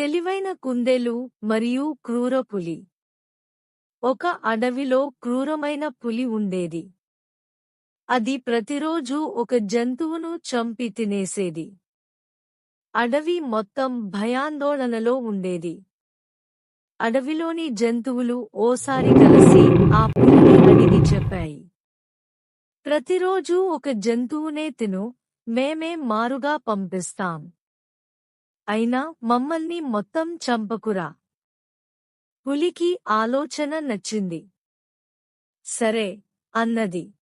తెలివైన కుందేలు మరియు క్రూర పులి. ఒక అడవిలో క్రూరమైన పులి ఉండేది. అది ప్రతిరోజూ ఒక జంతువును చంపి తినేసేది. అడవి మొత్తం భయాందోళనలో ఉండేది. అడవిలోని జంతువులు ఓసారి కలిసి ఆ పులిని అడిగి చెప్పాయి. ప్రతిరోజూ ఒక జంతువునే తిను మేమే మారుగా పంపిస్తాం. అయినా మమ్మల్ని మొత్తం చంపకురా. పులికి ఆలోచన నచ్చింది. సరే అన్నది.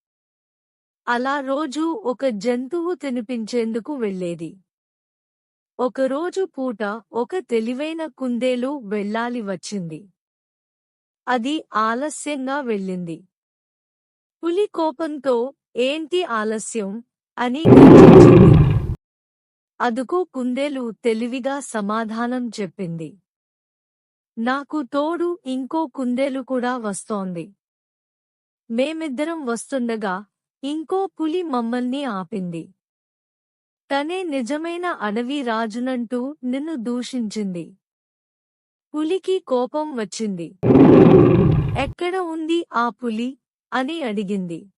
అలా రోజూ ఒక జంతువు తినిపించేందుకు వెళ్ళేది. ఒకరోజు పూట ఒక తెలివైన కుందేలు వెళ్ళాలి వచ్చింది. అది ఆలస్యంగా వెళ్ళింది. పులి కోపంతో ఏంటి ఆలస్యం? అని అదుకు కుందేలు తెలివిగా సమాధానం చెప్పింది. నాకు తోడు ఇంకో కుందేలు కూడా వస్తోంది. మేమిద్దరం వస్తుండగా ఇంకో పులి మమ్మల్ని ఆపింది. తనే నిజమైన అడవి రాజునంటూ నిన్ను దూషించింది. పులికి కోపం వచ్చింది. ఎక్కడ ఉంది ఆ పులి? అని అడిగింది.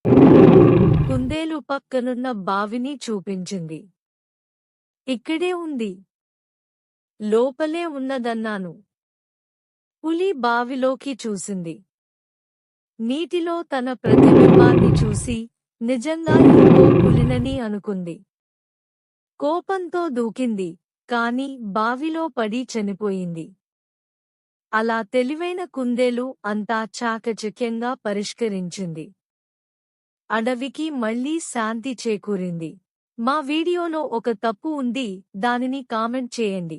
కుందేలు పక్కనున్న బావిని చూపించింది. ఇక్కడే ఉంది. లోపలే ఉన్నదన్నాను. పులి బావిలోకి చూసింది. నీటిలో తన ప్రతిబింబాన్ని చూసి నిజంగా ఇంకో పులినని అనుకుంది. కోపంతో దూకింది కాని బావిలో పడి చనిపోయింది. అలా తెలివైన కుందేలు అంతా చాకచక్యంగా పరిష్కరించింది. అడవికి మళ్ళీ శాంతి చేకూరింది. మా వీడియోలో ఒక తప్పు ఉంది దానిని కామెంట్ చేయండి.